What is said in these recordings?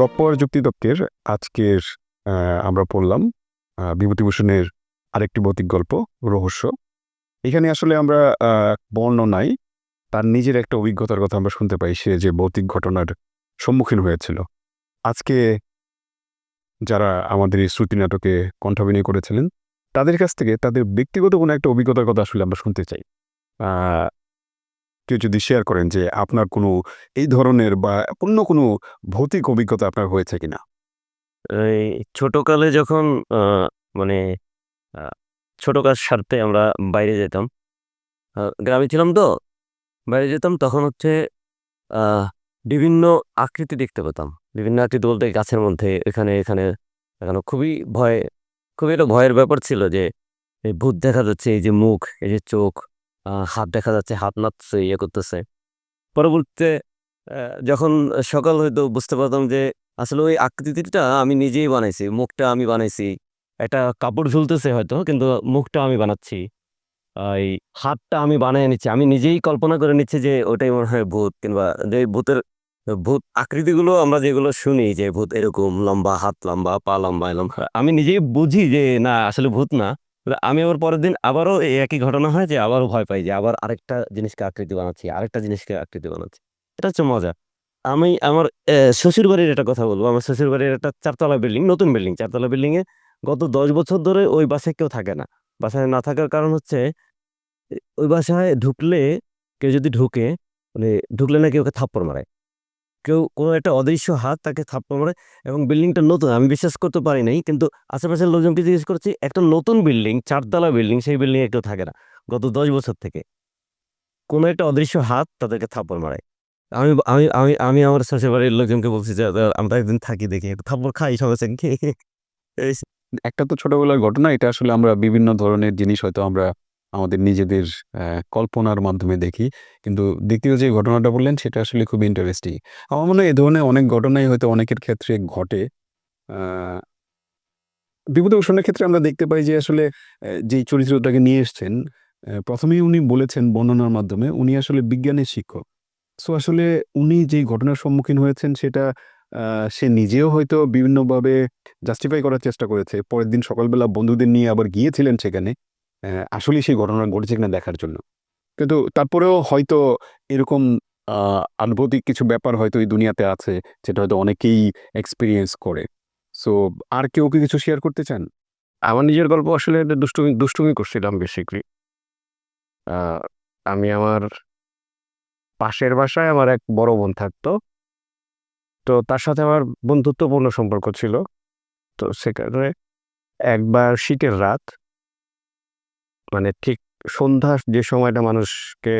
গপ্প আর যুক্তিতক্কের আজকের আমরা পড়লাম বিভূতিভূষণের আরেকটি ভৌতিক গল্প, রহস্য। এখানে আসলে আমরা বর্ণনায় তার নিজের একটা অভিজ্ঞতার কথা আমরা শুনতে পাই, সে যে ভৌতিক ঘটনার সম্মুখীন হয়েছিল। আজকে যারা আমাদের এই শ্রুতি নাটকে কণ্ঠাভিনয় করেছিলেন, তাদের কাছ থেকে, তাদের ব্যক্তিগত কোনো একটা অভিজ্ঞতার কথা আসলে আমরা শুনতে চাই। কেউ যদি শেয়ার করেন যে আপনার কোনো এই ধরনের বা অন্য কোনো ভৌতিক অভিজ্ঞতা আপনার হয়েছে কিনা? এই ছোটকালে যখন মানে আহ, ছোট কাজ সারতে আমরা বাইরে যেতাম গ্রামে ছিলাম তো বাইরে যেতাম তখন হচ্ছে বিভিন্ন আকৃতি দেখতে পেতাম। বিভিন্ন আকৃতি বলতে গাছের মধ্যে এখানে এখানে এখানে খুবই ভয় খুবই একটা ভয়ের ব্যাপার ছিল যে এই ভূত দেখা যাচ্ছে এই যে মুখ এই যে চোখ হাত দেখা যাচ্ছে, হাত নাচছে ইয়ে করতেছে। পরবর্তীতে যখন সকাল হয়তো বুঝতে পারতাম যে, আসলে ওই আকৃতিটা আমি নিজেই বানাইছি, মুখটা আমি বানাইছি। একটা কাপড় ঝুলতেছে হয়তো, কিন্তু মুখটা আমি বানাচ্ছি। এই হাতটা আমি বানিয়ে নিচ্ছি, আমি নিজেই কল্পনা করে নিচ্ছি যে, ওটাই মনে হয় ভূত, কিংবা যে ভূতের, ভূত আকৃতিগুলো আমরা যেগুলো শুনি যে, ভূত এরকম, লম্বা হাত লম্বা, পা লম্বা লম্বা আমি নিজেই বুঝি যে, না, আসলে ভূত না। আমি আবার পরের দিন আবারও এই একই ঘটনা হয় যে আবারও ভয় পাই যে আবার আরেকটা জিনিসকে আকৃতি বানাচ্ছি, আরেকটা জিনিসকে আকৃতি বানাচ্ছি। এটা হচ্ছে মজা। আমি আমার শ্বশুর বাড়ির একটা কথা বলব। আমার শ্বশুর বাড়ির একটা চারতলা বিল্ডিং, নতুন বিল্ডিং। চারতলা বিল্ডিং এ গত দশ বছর ধরে ওই বাসায় কেউ থাকে না। বাসায় না থাকার কারণ হচ্ছে ওই বাসায় ঢুকলে কেউ যদি ঢুকে মানে ঢুকলে নাকি ওকে থাপ্পড় মারে। কেউ কোনো একটা অদৃশ্য হাত তাকে থাপ্পড় মারে এবং বিল্ডিংটা নতুন, আমি বিশ্বাস করতে পারি নাই, কিন্তু আশেপাশের লোকজনকে জিজ্ঞেস করছি, একটা নতুন বিল্ডিং, চারতলা বিল্ডিং, সেই বিল্ডিং এ কেউ থাকে না, গত দশ বছর থেকে। কোনো একটা অদৃশ্য হাত তাদেরকে থাপ্পড় মারে। আমি আমি আমি আমি আমার শ্বশুর বাড়ির লোকজনকে বলছি যে আমরা একদিন থাকি দেখি থাপ্পড় খাই, সবাই একটা তো ছোটবেলার ঘটনা, এটা আসলে আমরা বিভিন্ন ধরনের জিনিস হয়তো আমরা আমাদের নিজেদের কল্পনার মাধ্যমে দেখি। কিন্তু দ্বিতীয় যে ঘটনাটা বললেন, সেটা আসলে খুব ইন্টারেস্টিং আমার মনে হয় এ ধরনের অনেক ঘটনাই হয়তো অনেকের ক্ষেত্রে ঘটে। বিভূতিভূষণের ক্ষেত্রে আমরা দেখতে পাই যে আসলে যেই চরিত্রটাকে নিয়ে এসছেন প্রথমেই উনি বলেছেন বর্ণনার মাধ্যমে, উনি আসলে বিজ্ঞানের শিক্ষক। সো আসলে উনি যেই ঘটনার সম্মুখীন হয়েছেন, সেটা সে নিজেও হয়তো বিভিন্নভাবে জাস্টিফাই করার চেষ্টা করেছে। পরের দিন সকালবেলা বন্ধুদের নিয়ে আবার গিয়েছিলেন সেখানে। আসলে সেই ঘটনা ঘটেছে কিনা দেখার জন্য। কিন্তু তারপরেও হয়তো এরকম আনুভূতিক কিছু ব্যাপার হয়তো এই দুনিয়াতে আছে, যেটা হয়তো অনেকেই এক্সপিরিয়েন্স করে। সো আর কেউ কি কিছু শেয়ার করতে চান? আমার নিজের গল্প আসলে দুষ্টুমি দুষ্টুমি করছিলাম বেসিকলি আমি আমার পাশের বাসায় আমার এক বড় বোন থাকতো। তো তার সাথে আমার বন্ধুত্বপূর্ণ সম্পর্ক ছিল। তো সেখানে একবার শীতের রাত মানে ঠিক সন্ধ্যা যে সময়টা মানুষকে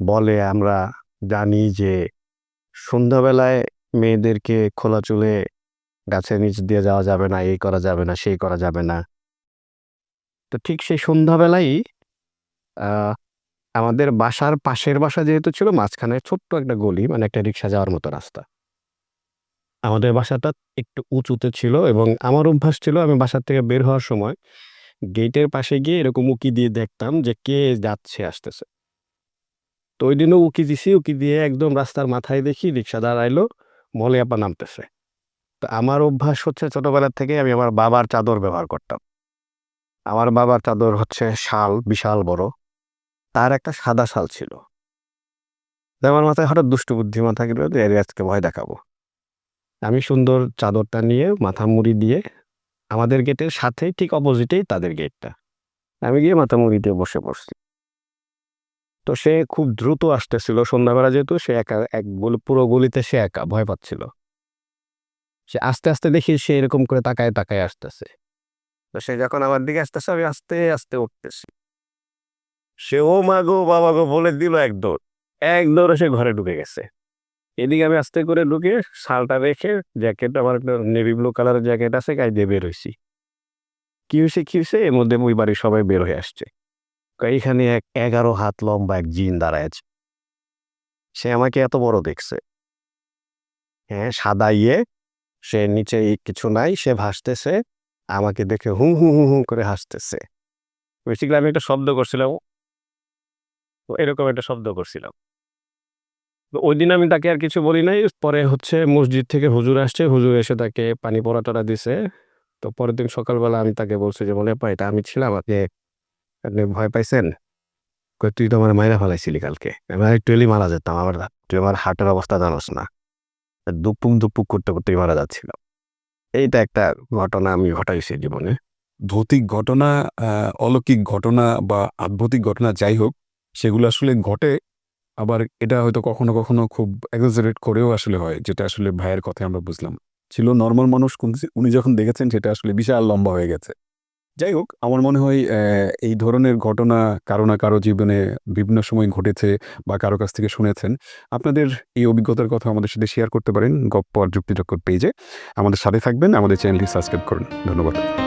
বলে, আমরা জানি যে সন্ধ্যাবেলায় মেয়েদেরকে খোলা চুলে গাছের নিচ দিয়ে যাওয়া যাবে না, এই করা যাবে না, সেই করা যাবে না। তো ঠিক সেই সন্ধ্যাবেলাই আমাদের বাসার পাশের বাসা যেহেতু ছিল, মাঝখানে ছোট্ট একটা গলি মানে একটা রিক্সা যাওয়ার মতো রাস্তা। আমাদের বাসাটা একটু উঁচুতে ছিল এবং আমার অভ্যাস ছিল আমি বাসার থেকে বের হওয়ার সময় গেটের পাশে গিয়ে এরকম উকি দিয়ে দেখতাম যে কে যাচ্ছে, আসতেছে। তো ওই দিনও উকি দিছি, উকি দিয়ে একদম রাস্তার মাথায় দেখি রিক্সা দাঁড়াইলো মলে আপা নামতেছে। তো আমার অভ্যাস হচ্ছে ছোটবেলার থেকে আমি আমার বাবার চাদর ব্যবহার করতাম। আমার বাবার চাদর হচ্ছে শাল, বিশাল বড়। তার একটা সাদা শাল ছিল। আমার মাথায় হঠাৎ দুষ্টু বুদ্ধি মাথা গেল যে আজকে ভয় দেখাবো। আমি সুন্দর চাদরটা নিয়ে মাথা মুড়ি দিয়ে আমাদের গেটের সাথে ঠিক অপোজিটেই তাদের গেটটা আমি গিয়ে মাথা মুড়ি দিয়ে বসে পড়ছি। তো সে খুব দ্রুত আসতেছিল। সন্ধ্যাবেলা যেহেতু, সে একা, এক পুরো গলিতে সে একা, ভয় পাচ্ছিল। সে আস্তে আস্তে দেখি সে এরকম করে তাকায় তাকায় আসতেছে। তো সে যখন আমার দিকে আসতেছে, আমি আস্তে আস্তে উঠতেছি। সে, ও মা গো, বাবা গো, বলে দিল এক দৌড় এক সে ঘরে ঢুকে গেছে। এদিকে আমি আস্তে করে ঢুকে শালটা রেখে জ্যাকেট, আমার একটা নেভি ব্লু কালারের জ্যাকেট আছে, গায়ে দিয়ে বের কি হয়েছে। কি হয়েছে এর মধ্যে ওই বাড়ির সবাই বের হয়ে আসছে। এইখানে এক এগারো হাত লম্বা এক জিন দাঁড়ায় আছে। সে আমাকে এত বড় দেখছে। হ্যাঁ সাদা ইয়ে সে নিচে কিছু নাই, সে ভাসতেছে, আমাকে দেখে হু হু হু হু করে হাসতেছে। বেসিক্যালি আমি একটা শব্দ করছিলাম। এরকম একটা শব্দ করছিলাম। ওই দিন আমি তাকে আর কিছু বলি নাই। পরে হচ্ছে মসজিদ থেকে হুজুর আসছে, হুজুর এসে তাকে পানি পড়া টরা দিছে। তো পরের দিন সকালবেলা আমি তাকে বলছি যে, বলে এটা আমি ছিলাম, আপনি আপনি ভয় পাইছেন? তুই তো আমার মায়েরা ফেলাইছিলি কালকে। আমি একটু মারা যেতাম, আবার তুই আমার হার্টের অবস্থা জানোস না। দুপুক দুপুক করতে করতেই মারা যাচ্ছিলাম। এইটা একটা ঘটনা আমি ঘটাইছি জীবনে। ভৌতিক ঘটনা অলৌকিক ঘটনা বা আধ্যাত্মিক ঘটনা যাই হোক, সেগুলো আসলে ঘটে আবার এটা হয়তো কখনো কখনো খুব এক্সাজারেট করেও আসলে হয়, যেটা আসলে ভাইয়ের কথায় আমরা বুঝলাম। ছিল নর্মাল মানুষ উনি যখন দেখেছেন সেটা আসলে বিশাল লম্বা হয়ে গেছে। যাই হোক, আমার মনে হয় এই ধরনের ঘটনা কারও না কারও জীবনে বিভিন্ন সময় ঘটেছে বা কারও কাছ থেকে শুনেছেন। আপনাদের এই অভিজ্ঞতার কথা আমাদের সাথে শেয়ার করতে পারেন গপ্প আর যুক্তিযুক্ত পেজে আমাদের সাথে থাকবেন, আমাদের চ্যানেলটি সাবস্ক্রাইব করুন। ধন্যবাদ।